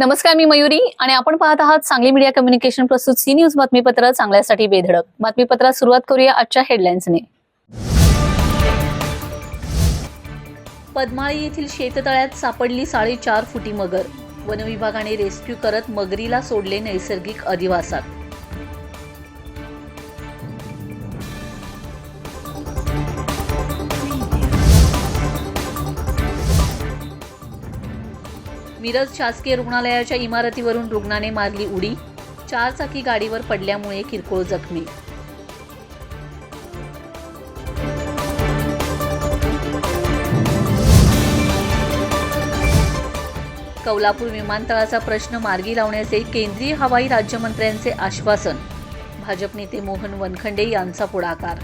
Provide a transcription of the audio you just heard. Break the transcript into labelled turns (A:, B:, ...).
A: नमस्कार मी मयुरी आणि आपण पाहत आहात सांगली मीडिया कम्युनिकेशन प्रस्तुत सी न्यूज बातमीपत्र चांगल्यासाठी बेधडक. बातमीपत्रात सुरुवात करूया आजच्या हेडलाईन्सने. पद्माळी येथील शेततळ्यात सापडली साडेचार फुटी मगर. वनविभागाने रेस्क्यू करत मगरीला सोडले नैसर्गिक अधिवासात. मिरज शासकीय रुग्णालयाच्या इमारतीवरून रुग्णाने मारली उडी. चारचाकी गाडीवर पडल्यामुळे किरकोळ जखमी. कौलापूर विमानतळाचा प्रश्न मार्गी लावण्याचे केंद्रीय हवाई राज्यमंत्र्यांचे आश्वासन. भाजप नेते मोहन वनखंडे यांचा पुढाकार.